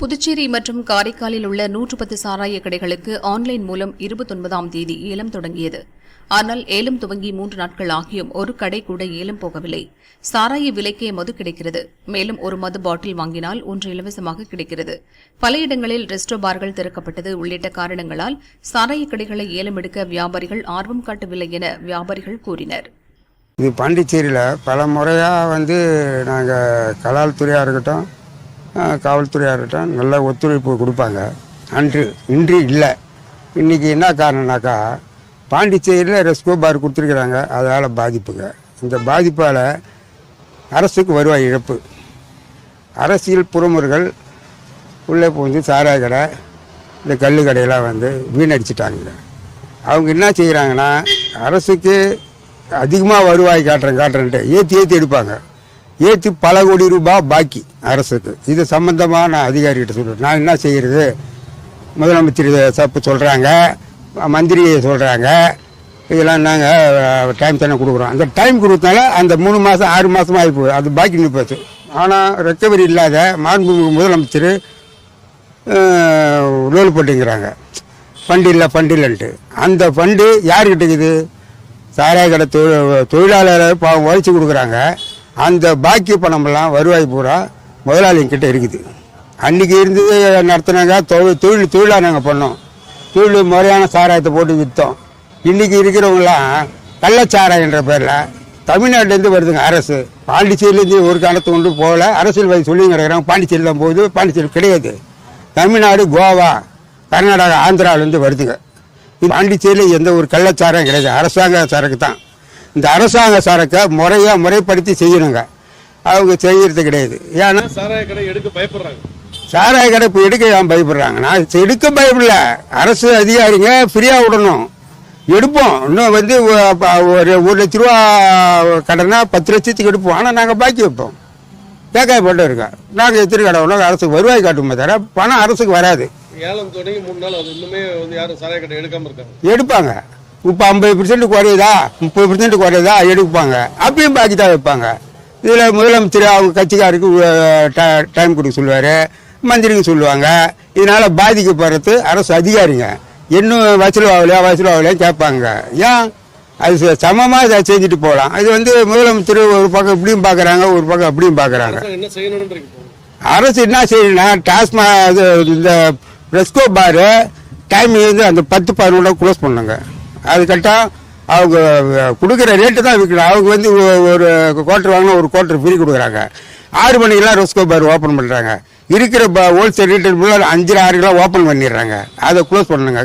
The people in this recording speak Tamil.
புதுச்சேரி மற்றும் காரைக்காலில் உள்ள நூற்று பத்து சாராய கடைகளுக்கு ஆன்லைன் மூலம் இருபத்தொன்பதாம் தேதி ஏலம் தொடங்கியது. ஆனால் ஏலம் துவங்கி மூன்று நாட்கள் ஆகியும் ஒரு கடை கூட ஏலம் போகவில்லை. சாராய விலைக்கே மது கிடைக்கிறது. மேலும் ஒரு மது பாட்டில் வாங்கினால் ஒன்று இலவசமாக கிடைக்கிறது. பல இடங்களில் ரெஸ்டோ பார்கள் திறக்கப்பட்டது. உள்ளிட்ட காரணங்களால் சாராய கடைகளை ஏலம் எடுக்க வியாபாரிகள் ஆர்வம் காட்டவில்லை என வியாபாரிகள் கூறினர். இது பாண்டிச்சேரியில் பல முறையாக வந்து நாங்கள் கலால் துறையாக இருக்கட்டும் காவல்துறையாகட்டும் நல்ல ஒத்துழைப்பு கொடுப்பாங்க. அன்று இன்று இல்லை. இன்றைக்கி என்ன காரணம்னாக்கா பாண்டிச்சேரியில் ரெஸ்கோ பார் கொடுத்துருக்குறாங்க. அதனால் பாதிப்புங்க. இந்த பாதிப்பால் அரசுக்கு வருவாய் இழப்பு. அரசியல் புறமுறைகள் உள்ளே புகுந்து சாராய கடை இந்த கல் கடையெல்லாம் வந்து வீணடிச்சிட்டாங்க அவங்க என்ன செய்கிறாங்கன்னா அரசுக்கு அதிகமாக வருவாய் காட்டுறேன் காட்டுறேன்ட்டு ஏற்றி ஏற்றி எடுப்பாங்க. ஏற்றி பல கோடி ரூபாய் பாக்கி அரசுக்கு. இது சம்மந்தமாக நான் அதிகாரிகிட்ட சொல்கிறேன் நான் என்ன செய்கிறது முதலமைச்சர் சப்பு சொல்கிறாங்க மந்திரி சொல்கிறாங்க இதெல்லாம் நாங்கள் டைம் தானே கொடுக்குறோம். அந்த டைம் கொடுத்தனால அந்த மூணு மாதம் ஆறு மாதமாக ஆகி போகுது. அது பாக்கி போச்சு. ஆனால் ரெக்கவரி இல்லாத மாண்புமிகு முதலமைச்சர் லோல் போட்டுங்கிறாங்க. ஃபண்டு இல்லை ஃபண்டு இல்லைன்ட்டு. அந்த ஃபண்டு யார்கிட்ட இருக்குது? சாராய கடை தொழிலாளர் பாவம் உழைச்சி கொடுக்குறாங்க. அந்த பாக்கி பணமெல்லாம் வருவாய் பூரா முதலாளிங்கிட்ட இருக்குது. அன்றைக்கி இருந்தது நடத்துனாங்க தொழில் தொழில் தொழிலாக நாங்கள் பண்ணோம். தொழில் முறையான சாராயத்தை போட்டு விற்றோம் இன்றைக்கி இருக்கிறவங்களாம் கள்ளச்சாராயன்ற பேரில் தமிழ்நாட்டிலேருந்து வருதுங்க அரசு. பாண்டிச்சேரியிலேருந்து ஒரு காலத்து கொண்டு போகல. அரசியல்வாதி சொல்லி கிடக்கிறாங்க. பாண்டிச்சேரி தான் போகுது. பாண்டிச்சேரி கிடையாது. தமிழ்நாடு கோவா கர்நாடகா ஆந்திராவிலேருந்து வருதுங்க. பாண்டிச்சேரியில் எந்த ஒரு கள்ளச்சாரம் கிடையாது. அரசாங்க சரக்கு தான் இந்த அரசாங்க சரக்கை முறையாக முறைப்படுத்தி செய்யணுங்க. அவங்க செய்யறது கிடையாது. ஏன்னா சாராய கடை எடுக்க பயப்படுறாங்க. சாராய கடை இப்போ எடுக்க ஏன் பயப்படுறாங்க? நான் எடுக்க பயப்படல. அரசு அதிகாரிங்க ஃப்ரீயாக விடணும். எடுப்போம். இன்னும் வந்து ஒரு ஒரு லட்ச ரூபா கடனா பத்து லட்சத்துக்கு எடுப்போம். ஆனால் நாங்கள் பாக்கி வைப்போம். தேக்காய் போட்டு இருக்கோம். நாங்கள் எத்திரி கடை வேணும் அரசுக்கு வருவாய் காட்டுமே தவிர பணம் அரசுக்கு வராது. ஏலம் தொடங்கி மூணு நாள் அது இன்னுமே வந்து யாரும் சாராய கடை எடுக்காம இருக்காங்க. எடுப்பாங்க. இப்போ ஐம்பது பர்சன்ட் குறையுதா? முப்பது பர்சன்ட் குறையுதா? எடுப்பாங்க. அப்பயும் பாக்கி தான் வைப்பாங்க. இதில் முதலமைச்சர் அவங்க கட்சிக்காருக்கு டைம் கொடுக்க சொல்லுவார். மந்திரிங்க சொல்லுவாங்க. இதனால் பாதிக்கப்படுறது அரசு அதிகாரிங்க. இன்னும் வசூல் ஆகலையா வசூல் ஆகலையா கேட்பாங்க. ஏன்? அது சமமாக இதை செஞ்சுட்டு போகலாம். இது வந்து முதலமைச்சர் ஒரு பக்கம் இப்படியும் பார்க்குறாங்க ஒரு பக்கம் அப்படியும் பார்க்குறாங்க? அரசு என்ன செய்யணும்னா டாஸ்மா இது இந்த ரெஸ்கோ பாரு டைம் வந்து அந்த பத்து பதினொன்று க்ளோஸ் பண்ணுங்க. அது கரெக்டாக அவங்க கொடுக்குற ரேட்டு தான் விற்கணும். அவங்க வந்து ஒரு குவார்டர் வாங்கினா ஒரு குவார்டர் ஃப்ரீ கொடுக்குறாங்க. ஆறு மணிக்கெல்லாம் ரோஸ்கோ பார் ஓப்பன் பண்ணுறாங்க இருக்கிற ஹோல்சேல் ரீட்டைல் அஞ்சு ஆறுக்கெல்லாம் ஓப்பன் பண்ணிடுறாங்க. அதை க்ளோஸ் பண்ணுங்க